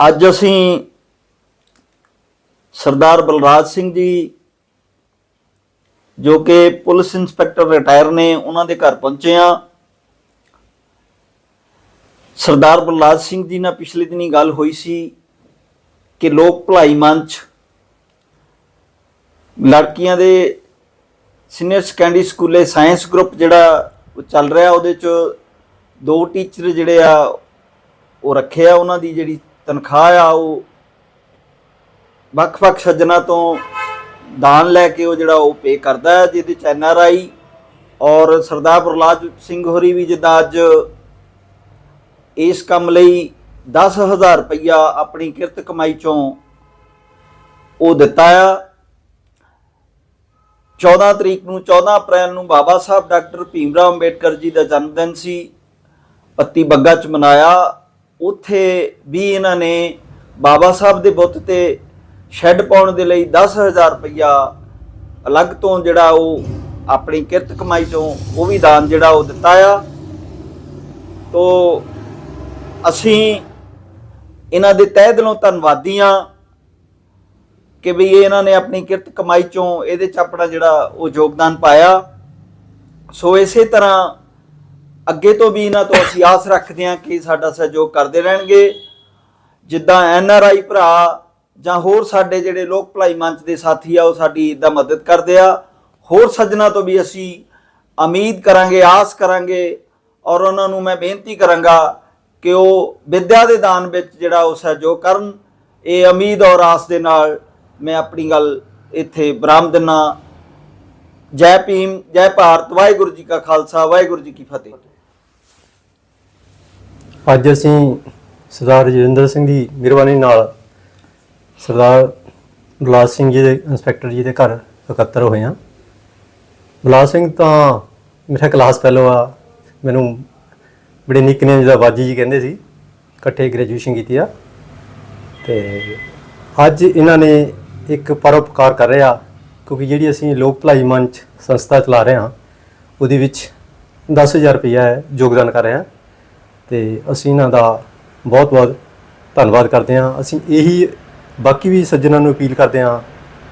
ਅੱਜ ਅਸੀਂ ਸਰਦਾਰ ਬਲਰਾਜ ਸਿੰਘ ਜੀ, ਜੋ ਕਿ ਪੁਲਿਸ ਇੰਸਪੈਕਟਰ ਰਿਟਾਇਰ ਨੇ, ਉਹਨਾਂ ਦੇ ਘਰ ਪਹੁੰਚੇ ਆ ਸਰਦਾਰ ਬਲਰਾਜ ਸਿੰਘ ਜੀ ਨਾਲ ਪਿਛਲੇ ਦਿਨੀ ਗੱਲ ਹੋਈ ਸੀ ਕਿ ਲੋਕ ਭਲਾਈ ਮੰਚ ਲੜਕੀਆਂ ਦੇ ਸੀਨੀਅਰ ਸੈਕੰਡਰੀ ਸਕੂਲੇ ਸਾਇੰਸ ਗਰੁੱਪ ਜਿਹੜਾ ਉਹ ਚੱਲ ਰਿਹਾ, ਉਹਦੇ ਚ ਦੋ ਟੀਚਰ ਜਿਹੜੇ ਆ, ਉਹ ਰੱਖੇ ਆ, ਉਹਨਾਂ ਦੀ ਜਿਹੜੀ ਤਨਖਾਹ ਆ, ਉਹ ਵੱਖ-ਵੱਖ ਸੱਜਣਾ ਤੋਂ ਦਾਨ ਲੈ ਕੇ ਉਹ ਜਿਹੜਾ ਉਹ ਪੇ ਕਰਦਾ ਹੈ, ਜਿਹਦੇ ਚ ਐਨ ਆਰ ਆਈ ਔਰ ਸਰਦਾਰ ਪ੍ਰਲਾਦ ਸਿੰਘ ਹੋਰੀ ਵੀ ਜਿੱਦਾਂ ਅੱਜ ਇਸ ਕੰਮ ਲਈ 10000 ਰੁਪਈਆ ਆਪਣੀ ਕਿਰਤ ਕਮਾਈ ਚੋਂ ਉਹ ਦਿੱਤਾ ਆ। 14 ਤਰੀਕ ਨੂੰ 14 ਅਪ੍ਰੈਲ ਨੂੰ ਬਾਬਾ ਸਾਹਿਬ ਡਾਕਟਰ ਭੀਮ ਭੀਮਰਾਓ ਅੰਬੇਡਕਰ ਜੀ ਦਾ ਜਨਮ ਦਿਨ ਸੀ, ਪੱਤੀ ਬੱਗਾ ਚ ਮਨਾਇਆ। ਉੱਥੇ ਵੀ ਇਹਨਾਂ ਨੇ ਬਾਬਾ ਸਾਹਿਬ ਦੇ ਬੁੱਤ ਤੇ ਸ਼ੈੱਡ ਪਾਉਣ ਦੇ ਲਈ 10000 ਰੁਪਇਆ ਅਲੱਗ ਤੋਂ ਜਿਹੜਾ ਉਹ ਆਪਣੀ ਕਿਰਤ ਕਮਾਈ ਚੋਂ ਉਹ ਵੀ ਦਾਨ ਜਿਹੜਾ ਉਹ ਦਿੱਤਾ ਆ। ਤੋ ਅਸੀਂ ਇਹਨਾਂ ਦੇ ਤਹਿ ਦਿਲੋਂ ਧੰਨਵਾਦੀ ਹਾਂ ਕਿ ਵੀ ਇਹਨਾਂ ਨੇ ਆਪਣੀ ਕਿਰਤ ਕਮਾਈ ਚੋਂ ਇਹਦੇ ਚ ਆਪਣਾ ਜਿਹੜਾ ਉਹ ਯੋਗਦਾਨ ਪਾਇਆ। ਸੋ ਇਸੇ ਤਰ੍ਹਾਂ ਅੱਗੇ ਤੋਂ ਵੀ ਇਹਨਾਂ ਤੋਂ ਅਸੀਂ ਆਸ ਰੱਖਦੇ ਹਾਂ ਕਿ ਸਾਡਾ ਸਹਿਯੋਗ ਕਰਦੇ ਰਹਿਣਗੇ। ਜਿੱਦਾਂ ਐਨ ਆਰ ਆਈ ਭਰਾ ਜਾਂ ਹੋਰ ਸਾਡੇ ਜਿਹੜੇ ਲੋਕ ਭਲਾਈ ਮੰਚ ਦੇ ਸਾਥੀ ਆ, ਉਹ ਸਾਡੀ ਦਾ ਮਦਦ ਕਰਦੇ ਆ। ਹੋਰ ਸੱਜਣਾ ਤੋਂ ਵੀ ਅਸੀਂ ਉਮੀਦ ਕਰਾਂਗੇ, ਆਸ ਕਰਾਂਗੇ ਔਰ ਉਹਨਾਂ ਨੂੰ ਮੈਂ ਬੇਨਤੀ ਕਰਾਂਗਾ ਕਿ ਉਹ ਵਿਦਿਆ ਦੇ ਦਾਨ ਵਿੱਚ ਜਿਹੜਾ ਉਹ ਸਹਿਯੋਗ ਕਰਨ। ਇਹ ਉਮੀਦ ਔਰ ਆਸ ਦੇ ਨਾਲ ਮੈਂ ਆਪਣੀ ਗੱਲ ਇੱਥੇ ਬਰਾਮਦ ਦਿਨਾ। ਜੈ ਭੀਮ, ਜੈ ਭਾਰਤ, ਵਾਹਿਗੁਰੂ ਜੀ ਕਾ ਖਾਲਸਾ, ਵਾਹਿਗੁਰੂ ਜੀ ਕੀ ਫਤਿਹ। ਅੱਜ ਅਸੀਂ ਸਰਦਾਰ ਰਜਿੰਦਰ ਸਿੰਘ ਦੀ ਮਿਹਰਬਾਨੀ ਨਾਲ ਸਰਦਾਰ ਬਲਾਸ ਸਿੰਘ ਜੀ ਦੇ, ਇੰਸਪੈਕਟਰ ਜੀ ਦੇ ਘਰ ਇਕੱਤਰ ਹੋਏ ਹਾਂ। ਬਲਾਸ ਸਿੰਘ ਤਾਂ ਮੇਰਾ ਕਲਾਸ ਫੈਲੋ ਆ। ਮੈਨੂੰ ਬੜੇ ਨਿਕਨੇਮ ਜਿਹਦਾ ਬਾਜੀ ਜੀ ਕਹਿੰਦੇ ਸੀ। ਇਕੱਠੇ ਗ੍ਰੈਜੂਏਸ਼ਨ ਕੀਤੀ ਆ। ਤੇ ਅੱਜ ਇਹਨਾਂ ਨੇ ਇੱਕ ਪਰਉਪਕਾਰ ਕਰ ਰਿਹਾ, ਕਿਉਂਕਿ ਜਿਹੜੀ ਅਸੀਂ ਲੋਕ ਭਲਾਈ ਮੰਚ ਸੰਸਥਾ ਚਲਾ ਰਹੇ ਹਾਂ, ਉਹਦੇ ਵਿੱਚ 10000 ਰੁਪਇਆ ਹੈ ਯੋਗਦਾਨ ਕਰ ਰਹੇ ਹਾਂ। ਤੇ ਅਸੀਂ ਇਹਨਾਂ ਦਾ ਬਹੁਤ ਬਹੁਤ ਧੰਨਵਾਦ ਕਰਦੇ ਹਾਂ। ਅਸੀਂ ਇਹੀ ਬਾਕੀ ਵੀ ਸੱਜਣਾਂ ਨੂੰ ਅਪੀਲ ਕਰਦੇ ਹਾਂ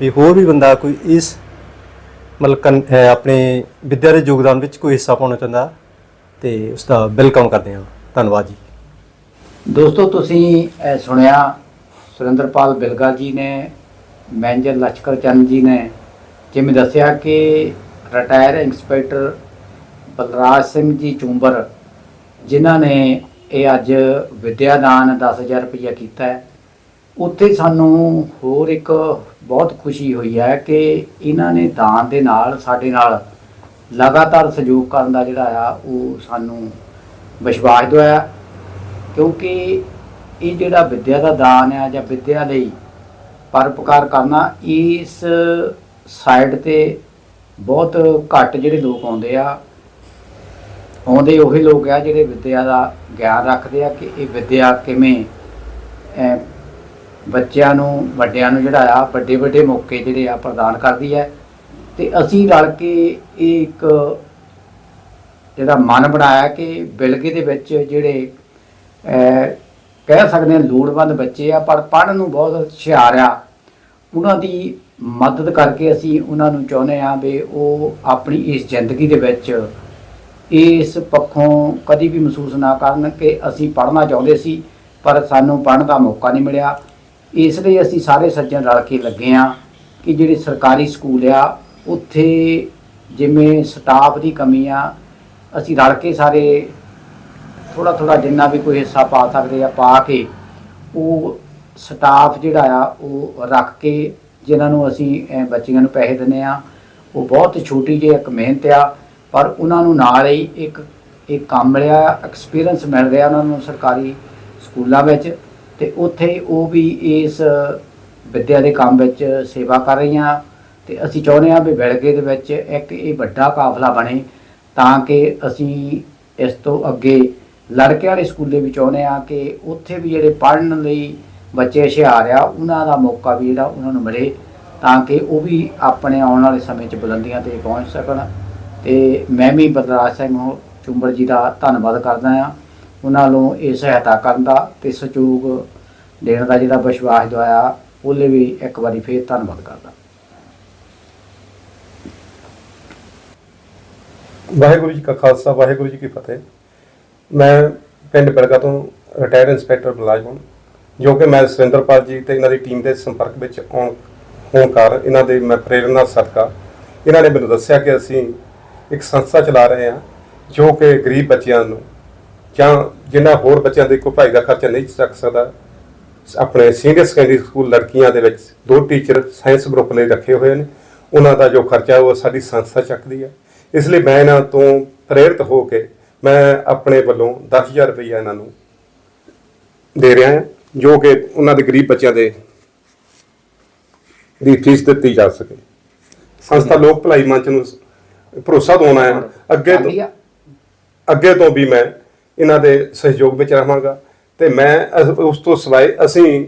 ਵੀ ਹੋਰ ਵੀ ਬੰਦਾ ਕੋਈ ਇਸ ਮਤਲਬ ਕਨ- ਆਪਣੇ ਵਿਦਿਆ ਦੇ ਯੋਗਦਾਨ ਵਿੱਚ ਕੋਈ ਹਿੱਸਾ ਪਾਉਣਾ ਚਾਹੁੰਦਾ ਤੇ ਉਸ ਦਾ ਵੈਲਕਮ ਕਰਦੇ ਹਾਂ। ਧੰਨਵਾਦ ਜੀ। ਦੋਸਤੋ, ਤੁਸੀਂ ਸੁਣਿਆ ਸੁਰਿੰਦਰਪਾਲ ਬਿਲਗਾ ਜੀ ਨੇ, ਮੈਨੇਜਰ ਲਸ਼ਕਰ ਚੰਦ ਜੀ ਨੇ ਜਿਵੇਂ ਦੱਸਿਆ ਕਿ ਰਿਟਾਇਰ ਇੰਸਪੈਕਟਰ ਬਲਰਾਜ ਸਿੰਘ ਜੀ ਚੁੰਬਰ ਜਿਨ੍ਹਾਂ ਨੇ ਇਹ ਅੱਜ ਵਿਦਿਆ ਦਾਨ 10000 ਰੁਪਇਆ ਕੀਤਾ ਹੈ, ਉੱਥੇ ਸਾਨੂੰ ਹੋਰ ਇੱਕ ਬਹੁਤ ਖੁਸ਼ੀ ਹੋਈ ਹੈ ਕਿ ਇਹਨਾਂ ਨੇ ਦਾਨ ਦੇ ਨਾਲ, ਸਾਡੇ ਨਾਲ ਲਗਾਤਾਰ ਸਹਿਯੋਗ ਕਰਨ ਦਾ ਜਿਹੜਾ ਆ, ਉਹ ਸਾਨੂੰ ਵਿਸ਼ਵਾਸ ਦਵਾਇਆ। ਕਿਉਂਕਿ ਇਹ ਜਿਹੜਾ ਵਿੱਦਿਆ ਦਾ ਦਾਨ ਆ ਜਾਂ ਵਿੱਦਿਆ ਲਈ ਪਰਪਕਾਰ ਕਰਨਾ, ਇਸ ਸਾਈਡ ਤੇ ਬਹੁਤ ਘੱਟ ਜਿਹੜੇ ਲੋਕ ਆਉਂਦੇ ਆ ਆਉਂਦੇ ਉਹੀ ਲੋਕ ਆ ਜਿਹੜੇ ਵਿੱਦਿਆ ਦਾ ਗਿਆਨ ਰੱਖਦੇ ਆ ਕਿ ਇਹ ਵਿੱਦਿਆ ਕਿਵੇਂ ਬੱਚਿਆਂ ਨੂੰ, ਵੱਡਿਆਂ ਨੂੰ ਜਿਹੜਾ ਆ ਵੱਡੇ ਵੱਡੇ ਮੌਕੇ ਜਿਹੜੇ ਆ ਪ੍ਰਦਾਨ ਕਰਦੀ ਹੈ। ਤੇ ਅਸੀਂ ਰਲ ਕੇ ਇਹ ਇੱਕ ਜਿਹੜਾ ਮਨ ਬਣਾਇਆ ਕਿ ਬਿਲਗੇ ਦੇ ਵਿੱਚ ਜਿਹੜੇ ਕਹਿ ਸਕਦੇ ਹਾਂ ਲੋੜਵੰਦ ਬੱਚੇ ਆ, ਪਰ ਪੜ੍ਹਨ ਨੂੰ ਬਹੁਤ ਹੁਸ਼ਿਆਰ ਆ, ਉਹਨਾਂ ਦੀ ਮਦਦ ਕਰਕੇ ਅਸੀਂ ਉਹਨਾਂ ਨੂੰ ਚਾਹੁੰਦੇ ਆ ਵੀ ਉਹ ਆਪਣੀ ਇਸ ਜ਼ਿੰਦਗੀ ਦੇ ਵਿੱਚ ਇਸ ਪੱਖੋਂ ਕਦੀ ਵੀ ਮਹਿਸੂਸ ਨਾ ਕਰਨ ਕਿ ਅਸੀਂ ਪੜ੍ਹਨਾ ਚਾਹੁੰਦੇ ਸੀ, ਪਰ ਸਾਨੂੰ ਪੜ੍ਹਨ ਦਾ ਮੌਕਾ ਨਹੀਂ ਮਿਲਿਆ। ਇਸ ਲਈ ਅਸੀਂ ਸਾਰੇ ਸੱਜਣ ਰਲ ਕੇ ਲੱਗੇ ਆ ਕਿ ਜਿਹੜੇ ਸਰਕਾਰੀ ਸਕੂਲ ਆ, ਉੱਥੇ ਜਿਵੇਂ ਸਟਾਫ ਦੀ ਕਮੀ ਆ, ਅਸੀਂ ਰਲ ਕੇ ਸਾਰੇ ਥੋੜਾ ਥੋੜਾ ਜਿੰਨਾ ਵੀ ਕੋਈ ਹਿੱਸਾ ਪਾ ਸਕਦੇ ਆ, ਪਾ ਕੇ ਉਹ ਸਟਾਫ ਜਿਹੜਾ ਆ, ਉਹ ਰੱਖ ਕੇ ਜਿਨ੍ਹਾਂ ਨੂੰ ਅਸੀਂ ਬੱਚਿਆਂ ਨੂੰ ਪੈਸੇ ਦਿੰਦੇ ਆ ਉਹ ਬਹੁਤ ਛੋਟੀ ਜਿਹੀ ਇੱਕ ਮਿਹਨਤ ਆ ਪਰ ਉਹਨਾਂ ਨੂੰ ਨਾਲ ਹੀ ਇੱਕ ਇਹ ਕੰਮ ਮਿਲਿਆ ਐਕਸਪੀਰੀਅੰਸ ਮਿਲ ਰਿਹਾ ਉਹਨਾਂ ਨੂੰ ਸਰਕਾਰੀ ਸਕੂਲਾਂ ਵਿੱਚ ਤੇ ਉੱਥੇ ਉਹ ਵੀ ਇਸ ਵਿੱਦਿਆ ਦੇ ਕੰਮ ਵਿੱਚ ਸੇਵਾ ਕਰ ਰਹੀਆਂ ਤੇ ਅਸੀਂ ਚਾਹੁੰਦੇ ਹਾਂ ਵੀ ਬਿਲਗੇ ਦੇ ਵਿੱਚ ਇੱਕ ਇਹ ਵੱਡਾ ਕਾਫਲਾ ਬਣੇ ਤਾਂ ਕਿ ਅਸੀਂ ਇਸ ਤੋਂ ਅੱਗੇ ਲੜਕਿਆਂ ਵਾਲੇ ਸਕੂਲੇ ਵੀ ਚਾਹੁੰਦੇ ਹਾਂ ਕਿ ਉੱਥੇ ਵੀ ਜਿਹੜੇ ਪੜ੍ਹਨ ਲਈ ਬੱਚੇ ਹੁਸ਼ਿਆਰ ਆ, ਉਹਨਾਂ ਦਾ ਮੌਕਾ ਵੀ ਜਿਹੜਾ ਉਹਨਾਂ ਨੂੰ ਮਿਲੇ ਤਾਂ ਕਿ ਉਹ ਵੀ ਆਪਣੇ ਆਉਣ ਵਾਲੇ ਸਮੇਂ 'ਚ ਬੁਲੰਦੀਆਂ ਤੇ ਪਹੁੰਚ ਸਕਣ। ਤੇ ਮੈਂ ਵੀ ਬਲਰਾਜ ਸਿੰਘ ਚੁੰਬੜ ਜੀ ਦਾ ਧੰਨਵਾਦ ਕਰਦਾ ਹਾਂ। ਉਹਨਾਂ ਨੂੰ ਇਹ ਸਹਾਇਤਾ ਕਰਨ ਦਾ ਤੇ ਸਹਿਯੋਗ ਦੇਣ ਦਾ ਜਿਹੜਾ ਵਿਸ਼ਵਾਸ ਦਵਾਇਆ, ਉਹਲੇ ਵੀ ਇੱਕ ਵਾਰੀ ਫੇਰ ਧੰਨਵਾਦ ਕਰਦਾ। ਵਾਹਿਗੁਰੂ ਜੀ ਕਾ ਖਾਲਸਾ, ਵਾਹਿਗੁਰੂ ਜੀ ਕੀ ਫਤਿਹ। ਮੈਂ ਪਿੰਡ ਬੜਗਾ ਤੋਂ ਰਿਟਾਇਰਡ ਇੰਸਪੈਕਟਰ ਮੁਲਾਜ਼ਮ ਜੋ ਕਿ ਮੈਂ ਸੁਰਿੰਦਰਪਾਲ ਜੀ ਤੇ ਇਹਨਾਂ ਦੀ ਟੀਮ ਦੇ ਸੰਪਰਕ ਵਿੱਚ ਆਉਣ ਹੋਣ ਕਾਰਨ ਇਹਨਾਂ ਦੇ ਮੈਂ ਪ੍ਰੇਰਨਾ ਸਦਕਾ। ਇਹਨਾਂ ਨੇ ਮੈਨੂੰ ਦੱਸਿਆ ਕਿ ਅਸੀਂ ਇੱਕ ਸੰਸਥਾ ਚਲਾ ਰਹੇ ਹਾਂ ਜੋ ਕਿ ਗਰੀਬ ਬੱਚਿਆਂ ਨੂੰ ਜਾਂ ਜਿਨ੍ਹਾਂ ਹੋਰ ਬੱਚਿਆਂ ਦੇ ਕੋਈ ਪੜ੍ਹਾਈ ਦਾ ਖਰਚਾ ਨਹੀਂ ਚੱਕ ਸਕਦਾ ਆਪਣੇ ਸੀਨੀਅਰ ਸੈਕੰਡਰੀ ਸਕੂਲ ਲੜਕੀਆਂ ਦੇ ਵਿੱਚ ਦੋ ਟੀਚਰ ਸਾਇੰਸ ਗਰੁੱਪ ਲਈ ਰੱਖੇ ਹੋਏ ਨੇ ਉਹਨਾਂ ਦਾ ਜੋ ਖਰਚਾ ਉਹ ਸਾਡੀ ਸੰਸਥਾ ਚੱਕਦੀ ਹੈ। ਇਸ ਲਈ ਮੈਂ ਇਹਨਾਂ ਤੋਂ ਪ੍ਰੇਰਿਤ ਹੋ ਕੇ ਮੈਂ ਆਪਣੇ ਵੱਲੋਂ 10000 ਰੁਪਈਆ ਇਹਨਾਂ ਨੂੰ ਦੇ ਰਿਹਾ ਹਾਂ ਜੋ ਕਿ ਉਹਨਾਂ ਦੇ ਗਰੀਬ ਬੱਚਿਆਂ ਦੇ ਦੀ ਫੀਸ ਦਿੱਤੀ ਜਾ ਸਕੇ। ਸੰਸਥਾ ਲੋਕ ਭਲਾਈ ਮੰਚ ਨੂੰ ਭਰੋਸਾ ਦਿਵਾਉਣਾ ਹੈ। ਅੱਗੇ ਤੋਂ? ਅੱਗੇ ਤੋਂ ਵੀ ਮੈਂ ਇਹਨਾਂ ਦੇ ਸਹਿਯੋਗ ਵਿੱਚ ਰਹਾਂਗਾ। ਤੇ ਮੈਂ ਉਸ ਤੋਂ ਸਿਵਾਏ ਅਸੀਂ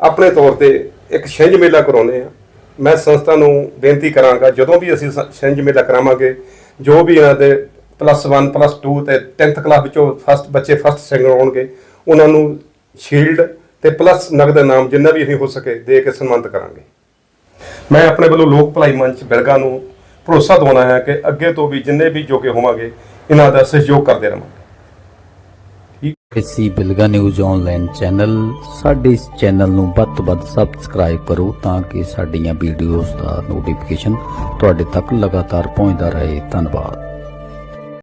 ਆਪਣੇ ਤੌਰ ਤੇ ਇੱਕ ਛਿੰਝ ਮੇਲਾ ਕਰਾਉਂਦੇ ਆ ਮੈਂ ਸੰਸਥਾ ਨੂੰ ਬੇਨਤੀ ਕਰਾਂਗਾ ਜਦੋਂ ਵੀ ਅਸੀਂ ਛਿੰਝ ਮੇਲਾ ਕਰਾਵਾਂਗੇ ਜੋ ਵੀ ਇਹਨਾਂ ਦੇ ਪਲੱਸ 1 ਪਲੱਸ 2 ਤੇ 10th ਕਲਾਸ ਵਿੱਚੋਂ ਫਸਟ ਬੱਚੇ ਫਸਟ ਸੈਕਿੰਡ ਆਉਣਗੇ ਉਹਨਾਂ ਨੂੰ ਸ਼ੀਲਡ ਤੇ ਪਲੱਸ ਨਗਦ ਇਨਾਮ ਜਿੰਨਾ ਵੀ ਅਸੀਂ ਹੋ ਸਕੇ ਦੇ ਕੇ ਸਨਮਾਨਿਤ ਕਰਾਂਗੇ। ਮੈਂ ਆਪਣੇ ਵੱਲੋਂ ਲੋਕ ਭਲਾਈ ਮੰਚ ਬਿਲਗਾ ਨੂੰ ਭਰੋਸਾ ਦਿਵਾਉਣਾ ਹੈ ਕਿ ਅੱਗੇ ਤੋਂ ਵੀ ਜਿੰਨੇ ਵੀ ਜੋਗੇ ਹੋਵਾਂਗੇ, ਇਹਨਾਂ ਦਾ ਸਹਿਯੋਗ ਕਰਦੇ ਰਹਾਂਗੇ। ਇਸੀ ਬਿਲਗਾ ਨਿਊਜ਼ ਆਨਲਾਈਨ ਚੈਨਲ, ਸਾਡੇ ਇਸ ਚੈਨਲ ਨੂੰ ਵੱਧ ਤੋਂ ਵੱਧ ਸਬਸਕ੍ਰਾਈਬ ਕਰੋ ਤਾਂ ਕਿ ਸਾਡੀਆਂ ਵੀਡੀਓਜ਼ ਦਾ ਨੋਟੀਫਿਕੇਸ਼ਨ ਤੁਹਾਡੇ ਤੱਕ ਲਗਾਤਾਰ ਪਹੁੰਚਦਾ ਰਹੇ। ਧੰਨਵਾਦ।